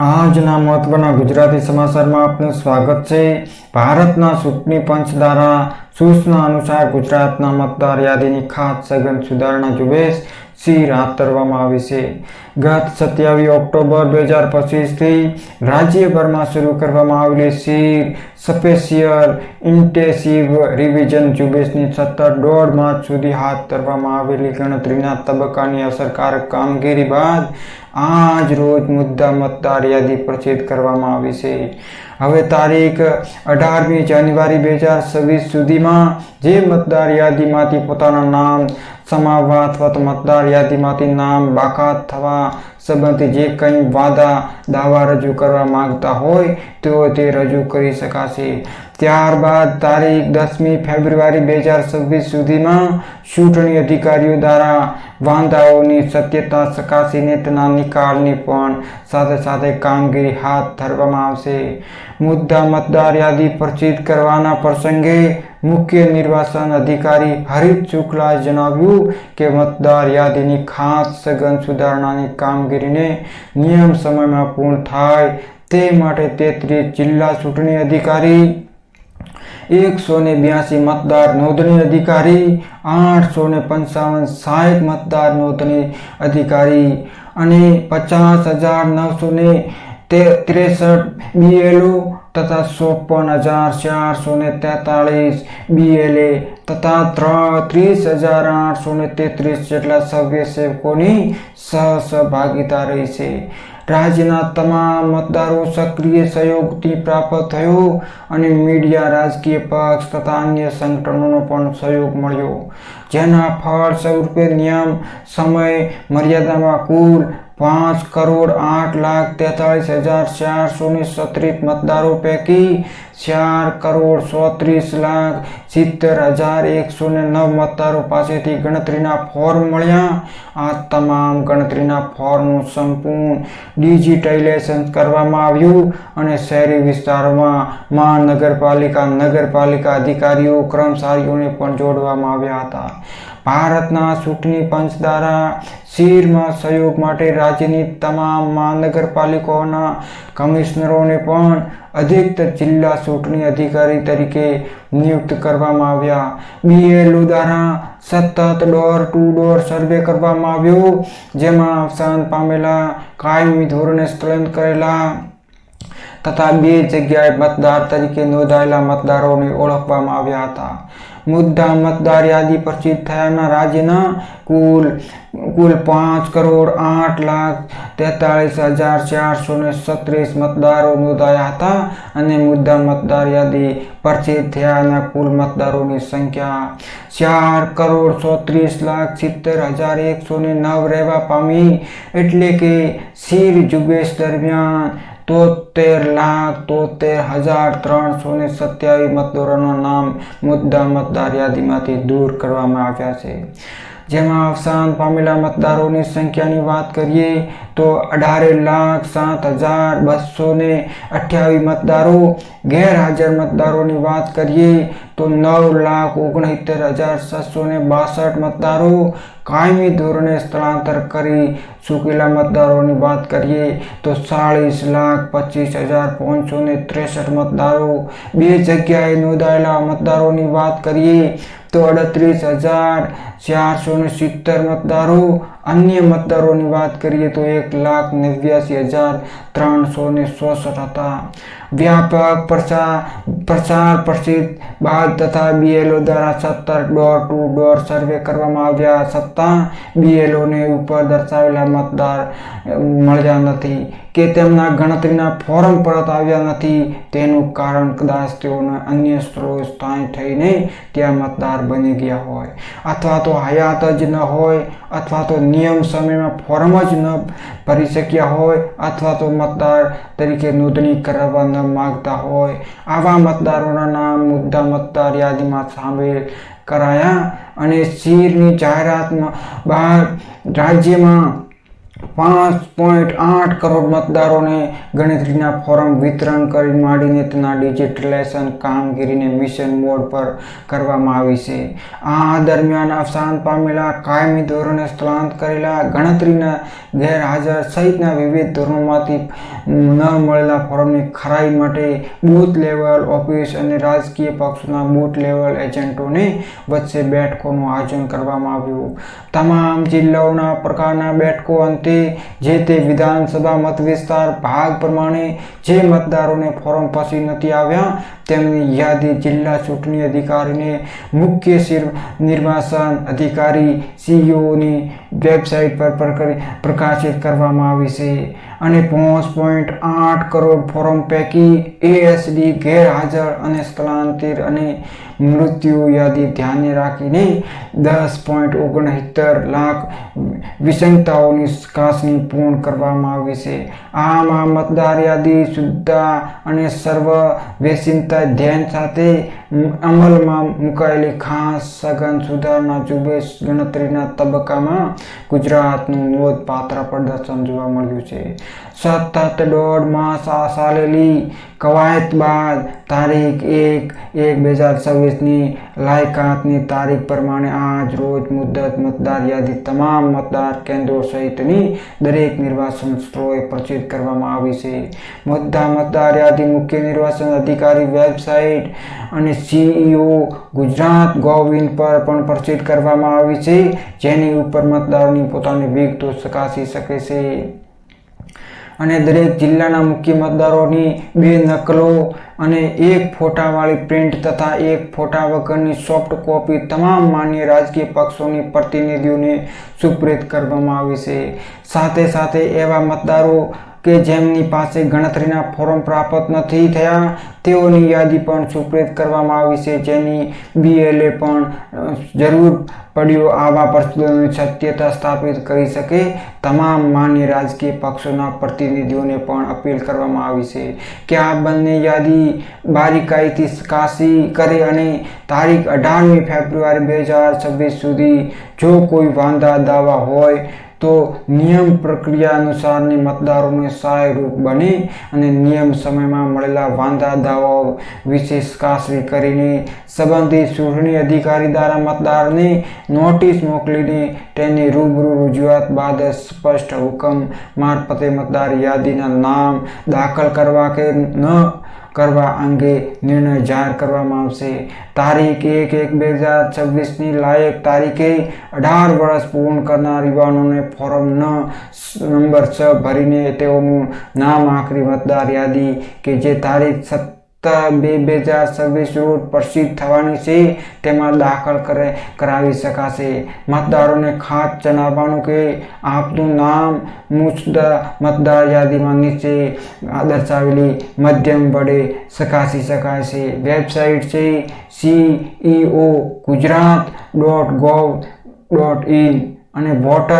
આજના મહત્વના ગુજરાતી સમાચારમાં આપનું સ્વાગત છે. ભારતના ચૂંટણી પંચ દ્વારા સૂચના અનુસાર ગુજરાતના મતદાર યાદીની ખાસ સઘન સુધારણા ઝુંબેશ સિર હાથ ધરવામાં આવી છે. ગત સત્યાવીસ ઓક્ટોબર બે હજાર પચીસથી રાજ્યભરમાં શરૂ કરવામાં આવેલી સિર સ્પેશિયલ ઇન્ટેન્સિવ રિવિઝન ઝુંબેશની સત્તર દોઢ માર્ચ સુધી હાથ ધરવામાં આવેલી ગણતરીના તબક્કાની અસરકારક કામગીરી બાદ આજ રોજ મુદ્દા મતદાર યાદી પ્રસિદ્ધ કરવામાં આવી છે. હવે તારીખ અઢારમી જાન્યુઆરી બે હજાર છવ્વીસ સુધીમાં જે મતદાર યાદીમાંથી પોતાના નામ સમાવવા અથવા તો મતદાર યાદીમાંથી નામ બાકાત થવા સંબંધી જે કંઈ વાદા દાવા રજૂ કરવા માંગતા હોય તેઓ તે રજૂ કરી શકાશે. ત્યારબાદ તારીખ દસમી ફેબ્રુઆરી બે હજાર છવ્વીસ સુધીમાં ચૂંટણી અધિકારીઓ દ્વારા વાંધાઓની સત્યતા ચકાસીને તેના નિકાલની પણ સાથે સાથે કામગીરી હાથ ધરવામાં આવશે. મુદ્દા મતદાર યાદી પ્રસિદ્ધ કરવાના પ્રસંગે મુખ્ય નિર્વાચન અધિકારી હરિત શુક્લાએ જણાવ્યું કે મતદાર યાદીની ખાસ સઘન સુધારણાની કામગીરીને નિયમ સમયમાં પૂર્ણ થાય તે માટે તેત્રીસ જિલ્લા ચૂંટણી અધિકારી એકસો ને બ્યાસી મતદાર નોંધણી અધિકારી, આઠસો ને પંચાવન સાઠ મતદાર નોંધણી અધિકારી અને પચાસ હજાર નવસો ને ત્રેસઠ બીએલઓ તથા ચોપન હજાર ચારસો ને તેતાળીસ બીએલએ તથા ત્રણ ત્રીસ હજાર આઠસો ને તેત્રીસ જેટલા સભ્ય સેવકોની સહભાગિતા રહી છે રાજ્યના તમામ મતદારો સક્રિય સહયોગથી પ્રાપ્ત થયો અને મીડિયા, રાજકીય પક્ષ તથા અન્ય સંગઠનોનો પણ સહયોગ મળ્યો. જેના ફળ સ્વરૂપે નિયમ, સમય, મર્યાદામાં કુલ પાંચ કરોડ આઠ લાખ તેતાળીસ હજાર ચારસો ને છત્રીસ મતદારો પૈકી ચાર કરોડ ચોત્રીસ લાખ સિત્તેર હજાર એકસો ને નવ મતદારો પાસેથી ગણતરીના ફોર્મ મળ્યા આ તમામ ગણતરીના ફોર્મનું સંપૂર્ણ ડિજિટાઇલેશન કરવામાં આવ્યું અને શહેરી વિસ્તારોમાં મહાનગરપાલિકા નગરપાલિકા અધિકારીઓ કર્મચારીઓને પણ જોડવામાં આવ્યા હતા। ભારતના ચૂંટણી પંચ દ્વારા શિરમાં સહયોગ માટે રાજ્યની તમામ મહાનગરપાલિકાઓના કમિશનરોને પણ અધિકતર જિલ્લા ચૂંટણી અધિકારી તરીકે નિયુક્ત કરવામાં આવ્યા. બીએલઓ દ્વારા સતત ડોર ટુ ડોર સર્વે કરવામાં આવ્યો, જેમાં અવસાન પામેલા કાયમી ધોરણે સ્થળાંતર કરેલા તથા બે જગ્યાએ મતદાર તરીકે નોંધાયેલા મતદારોને ઓળખવામાં આવ્યા હતા. મુદ્દા મતદાર યાદી પ્રસિદ્ધ થયાના રાજ્યના કુલ કુલ પાંચ કરોડ આઠ લાખ તેતાળીસ હજાર ચારસો ને સત્રીસ મતદારો નોંધાયા હતા અને મુદ્દા મતદાર યાદી પ્રસિદ્ધ થયાના કુલ મતદારોની સંખ્યા ચાર કરોડ ચોત્રીસ લાખ સિત્તેર હજાર એકસો ને નવ રહેવા પામી. એટલે કે સીર ઝુંબેશ દરમિયાન તોતેર લાખ તોતેર હજાર ત્રણસો ને સત્યાવીસ મતદારોના નામ મુદ્દા મતદાર યાદીમાંથી દૂર કરવામાં આવ્યા છે. જેમાં અવસાન પામેલા મતદારોની સંખ્યાની વાત કરીએ તો અઢારે લાખ સાત હજાર બસો ને અઠ્યાવીસ મતદારો, ગેરહાજર મતદારોની વાત કરીએ તો નવ લાખ ઓગણસિત્તેર હજાર છસો ને બાસઠ મતદારો કાયમી ધોરણે સ્થળાંતર કરી ચૂકેલા મતદારોની વાત કરીએ તો ચાળીસ લાખ પચીસ હજાર પાંચસો ને ત્રેસઠ મતદારો, બે જગ્યાએ નોંધાયેલા મતદારોની વાત કરીએ તો અડત્રીસ હજાર ચારસો ને સિત્તેર મતદારો અન્ય મતદારોની વાત કરીએ તો એક લાખ નેવ્યાસી હજાર ત્રણસો ને ચોસઠ હતા. વ્યાપક પ્રચાર પ્રચાર પ્રસિદ્ધ બાદ તથા બીએલઓ દ્વારા સત્તર ડોર ટુ ડોર સર્વે કરવામાં આવ્યા. છતાં બીએલઓને ઉપર દર્શાવેલા મતદાર મળ્યા નથી કે તેમના ગણતરીના ફોરમ પરત આવ્યા નથી. તેનું કારણ કદાચ તેઓને અન્ય સ્ત્રોત સ્થાન થઈને ત્યાં મતદાર બની ગયા હોય. અથવા તો હયાત જ ન હોય, અથવા તો નિયમ સમયમાં ફોર્મ જ ન ભરી શક્યા હોય, અથવા તો મતદાર તરીકે નોંધણી કરાવવા ન માગતા હોય. આવા મતદારોના નામ, મુદ્દા, મતદાર યાદીમાં સામેલ કરાયા અને શીરની જાહેરાતમાં બહાર રાજ્યમાં પાંચ પોઈન્ટ આઠ કરોડ મતદારોને ગણતરીના ફોર્મ વિતરણ કરી માંડીને તેના ડિજિટલાઇઝેશન કામગીરીને મિશન મોડ પર કરવામાં આવી છે. આ દરમિયાન અવસાન પામેલા કાયમી ધોરણે સ્થળાંતર કરેલા ગણતરીના ગેરહાજર સહિતના વિવિધ ધોરણોમાંથી ન મળેલા ફોર્મની ખરાઈ માટે બૂથ લેવલ ઓફિસ અને રાજકીય પક્ષોના બૂથ લેવલ એજન્ટોને વચ્ચે બેઠકોનું આયોજન કરવામાં આવ્યું. તમામ જિલ્લાઓના પ્રકારના બેઠકો અંતે જે તે વિધાનસભા મત વિસ્તાર ભાગ પ્રમાણે જે મતદારોને ફોર્મ પછી નથી આવ્યા, તેમની યાદી જિલ્લા ચૂંટણી અધિકારીને મુખ્ય નિર્વાચન અધિકારી, સીઈઓની વેબસાઇટ પર પ્રક- પ્રકાશિત કરવામાં આવી છે. અને પાંચ પોઈન્ટ આઠ કરોડ ફોર્મ પૈકી એએસડી ગેરહાજર અને સ્થળાંતર અને મૃત્યુ યાદી ધ્યાને રાખીને દસ પોઈન્ટ ઓગણસિત્તેર લાખ વિષમતાઓની ચકાસણી પૂર્ણ કરવામાં આવી છે. આમ આ મતદાર યાદી શુદ્ધતા અને સર્વ વેસિનતા ધ્યાન સાથે અમલમાં મુકાયેલી ખાસ સઘન સુધારણા ઝુંબેશ ગણતરીના તબક્કામાં ગુજરાતનું નોંધપાત્ર પ્રદર્શન જોવા મળ્યું છે. સતત દોઢ માસ આ ચાલેલી કવાયત બાદ તારીખ એક એક બે હજાર છવ્વીસની લાયકાતની તારીખ પ્રમાણે આજ રોજ મુદ્દત મતદાર યાદી તમામ મતદાર કેન્દ્રો સહિતની દરેક નિર્વાચન સ્થળોએ પ્રચલિત કરવામાં આવી છે મુદ્દા મતદાર યાદી મુખ્ય નિર્વાચન અધિકારી વેબસાઇટ અને સીઈઓ ગુજરાત ગોવિન પર પણ પ્રચલિત કરવામાં આવી છે જેની ઉપર મતદારોની પોતાની વિગતો ચકાસી શકે છે અને દરેક જિલ્લાના મુખ્ય મતદારોની બે નકલો અને એક ફોટાવાળી પ્રિન્ટ તથા એક ફોટા વગરની સોફ્ટ કોપી તમામ માન્ય રાજકીય પક્ષોની પ્રતિનિધિઓને સુપ્રેત કરવામાં આવી છે. સાથે સાથે એવા મતદારો કે જેમની પાસે ગણતરીના ફોર્મ પ્રાપ્ત નથી થયા, તેઓની યાદી પણ સુપ્રેત કરવામાં આવી છે. જેની બીએલએ પણ જરૂર પડ્યો આવા પરિસ્થિતિઓની સત્યતા સ્થાપિત કરી શકે તમામ માન્ય રાજકીય પક્ષોના પ્રતિનિધિઓને પણ અપીલ કરવામાં આવી છે કે આ બંને યાદી બારીકાઈથી કાશી કરે અને તારીખ અઢારમી ફેબ્રુઆરી બે હજાર છવ્વીસ સુધી જો કોઈ વાંધા દાવા હોય તો નિયમ પ્રક્રિયા અનુસારની મતદારોને સહાયરૂપ બને અને નિયમ સમયમાં મળેલા વાંધા, દાવાઓ વિશે ચકાસણી કરીને સંબંધિત ચૂંટણી અધિકારી દ્વારા મતદારને નોટિસ મોકલીને તેની રૂબરૂ રજૂઆત બાદ સ્પષ્ટ હુકમ મારફતે મતદાર યાદીના નામ દાખલ કરવા કે ન કરવા અંગે નિર્ણય જાહેર કરવામાં આવશે. તારીખ એક એક બે હજાર છવ્વીસની લાયક તારીખે અઢાર વર્ષ પૂર્ણ કરનાર યુવાનોને ફોર્મ ન નંબર છ ભરીને તેઓનું નામ આખરી મતદાર યાદી કે જે તારીખ સત્તર બે બે હજાર છવ્વીસ રોજ પ્રસિદ્ધ થવાની છે. તેમાં દાખલ કરે, કરાવી શકાશે. મતદારોને ખાસ જણાવવાનું કે આપનું નામ મુજદા મતદાર યાદીમાં નીચે દર્શાવેલી મધ્યમ વડે ચકાસી શકાય છે વેબસાઇટ છે CEO Gujarat dot gov dot in અને વોટર